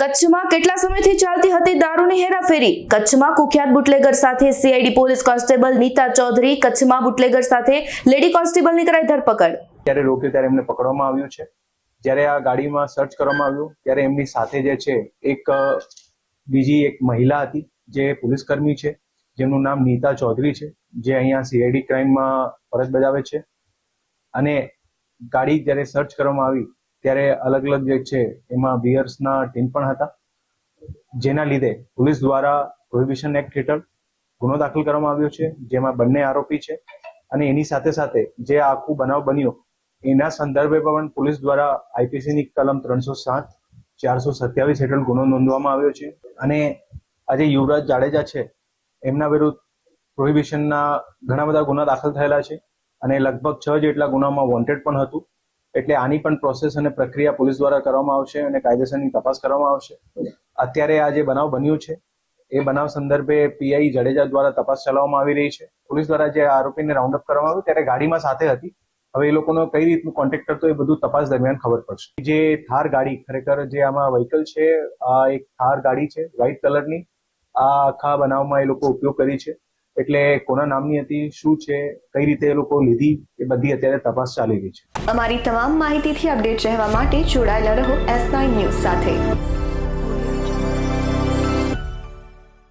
કચ્છમાં કેટલા સમયથી ચાલતી હતી દારૂની હેરાફેરી? કચ્છમાં કુખ્યાત બુટલેગર સાથે CID police constable Nita Chaudhary, કચ્છમાં બુટલેગર સાથે લેડી કોન્સ્ટેબલની કરાઈ ધરપકડ. ત્યારે રોક્યો ત્યારે એમને પકડવામાં આવ્યું છે. જ્યારે આ ગાડીમાં સર્ચ કરવામાં આવ્યું, ત્યારે એમની સાથે જે છે, એક બીજી એક મહિલા હતી, જે પોલીસ કર્મી છે, જેમનું નામ નીતા ચૌધરી છે, જે અહીંયા સીઆઈડી ક્રાઇમમાં ફરજ બજાવે છે. અને ગાડી જ્યારે સર્ચ કરવામાં આવી ત્યારે અલગ અલગ જે છે, એમાં બિયર્સના ટીન પણ હતા. જેના લીધે પોલીસ દ્વારા પ્રોહિબિશન એક્ટ હેઠળ ગુનો દાખલ કરવામાં આવ્યો છે, જેમાં બંને આરોપી છે. અને એની સાથે સાથે જે આખું બનાવ બન્યો, એના સંદર્ભે પણ પોલીસ દ્વારા આઈપીસીની કલમ ત્રણસો સાત, ચારસો સત્યાવીસ હેઠળ ગુનો નોંધવામાં આવ્યો છે. અને આજે યુવરાજ જાડેજા છે, એમના વિરુદ્ધ પ્રોહિબિશનના ઘણા બધા ગુના દાખલ થયેલા છે. અને લગભગ છ જેટલા ગુનામાં વોન્ટેડ પણ હતું. એટલે આની પણ પ્રોસેસ અને પ્રક્રિયા પોલીસ દ્વારા કરવામાં આવશે અને કાયદેસરની તપાસ કરવામાં આવશે. અત્યારે આ જે બનાવ બન્યું છે, એ બનાવ સંદર્ભે પીઆઈ જાડેજા દ્વારા તપાસ ચલાવવામાં આવી રહી છે. પોલીસ દ્વારા જે આરોપીને રાઉન્ડ અપ કરવામાં આવ્યું ત્યારે ગાડીમાં સાથે હતી. હવે એ લોકોનો કઈ રીતનું કોન્ટેક્ટ કરતો એ બધું તપાસ દરમિયાન ખબર પડશે. જે થાર ગાડી, ખરેખર જે આમાં વ્હીકલ છે, આ એક થાર ગાડી છે વ્હાઇટ કલરની આ આખા બનાવમાં એ લોકો ઉપયોગ કરી છે. એટલે કોના નામની હતી, શું છે, કઈ રીતે એ લોકો લીધી, એ બધી અત્યારે તપાસ ચાલી રહી છે. અમારી તમામ માહિતીથી અપડેટ રહેવા માટે જોડાયેલા રહો એસ નાઇન ન્યૂઝ સાથે.